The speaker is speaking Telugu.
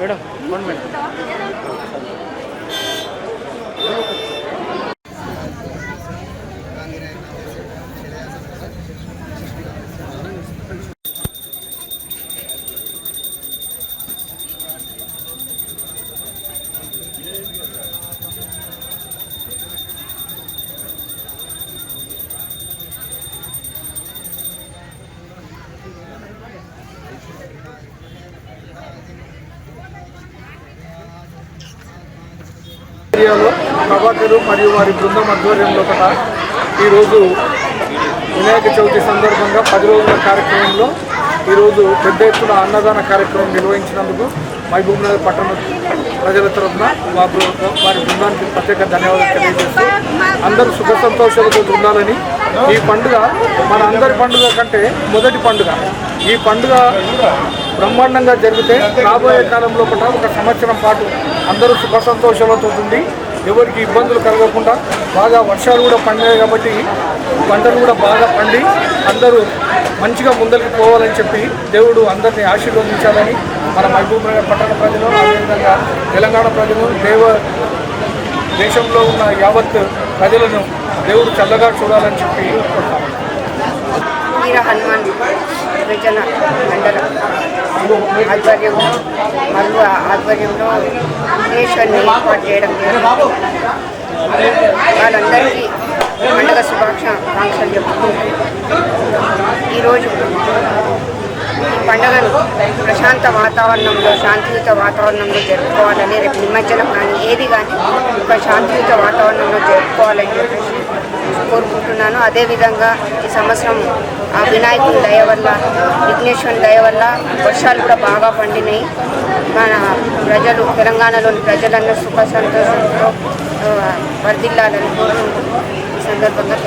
ಮೇಡಮ್ ಒಂದು ಮಿನಿಟ್ మీడియాలో ప్రభాకరు మరియు వారి బృందం ఆధ్వర్యంలో కూడా ఈరోజు వినాయక చవితి సందర్భంగా పది రోజుల కార్యక్రమంలో ఈరోజు పెద్ద ఎత్తున అన్నదాన కార్యక్రమం నిర్వహించినందుకు మహబూబ్ నగర్ పట్టణ ప్రజల తరఫున వారి బృందానికి ప్రత్యేక ధన్యవాదాలు తెలియజేస్తూ అందరూ సుఖ సంతోషాలతో ఉండాలని ఈ పండుగ మన అందరి పండుగ కంటే మొదటి పండుగ. ఈ పండుగ బ్రహ్మాండంగా జరిగితే రాబోయే కాలంలో కూడా ఒక సంవత్సరం పాటు అందరూ సుఖ సంతోషాలతో ఉంది ఎవరికి ఇబ్బందులు కలగకుండా బాగా వర్షాలు కూడా పండాయి కాబట్టి పంటలు కూడా బాగా పండి అందరూ మంచిగా ముందరికి పోవాలని చెప్పి దేవుడు అందరినీ ఆశీర్వదించాలని మన మహబూబ్నగర్ పట్టణ ప్రజలు అదేవిధంగా తెలంగాణ ప్రజలు దేవ దేశంలో ఉన్న యావత్ ప్రజలను దేవుడు చల్లగా చూడాలని చెప్పి వీర హనుమాన్ గిరిజన మండలం. ఆధ్వర్యంలో మల్లు ఆధ్వర్యంలో విఘ్నేశ్వరిని ఏర్పాటు చేయడం జరిగింది. వాళ్ళందరికీ పండుగ శుభాకాంక్షలు చెప్పుకుంటూ ఈరోజు ఈ పండుగను ప్రశాంత వాతావరణంలో శాంతియుత వాతావరణంలో జరుపుకోవాలని రేపు నిమజ్జనం కానీ ఏది ఒక శాంతియుత వాతావరణంలో జరుపుకోవాలని చెప్పేసి కోరుకుంటున్నాను. అదేవిధంగా ఈ సంవత్సరం ఆ వినాయకుని దయ వల్ల విఘ్నేశ్వరుని దయ వల్ల వర్షాలు కూడా బాగా పండినాయి. మన ప్రజలు తెలంగాణలోని ప్రజలందరూ సుఖ సంతోషంతో వర్ధిల్లాలని కోరుకుంటూ ఈ సందర్భంగా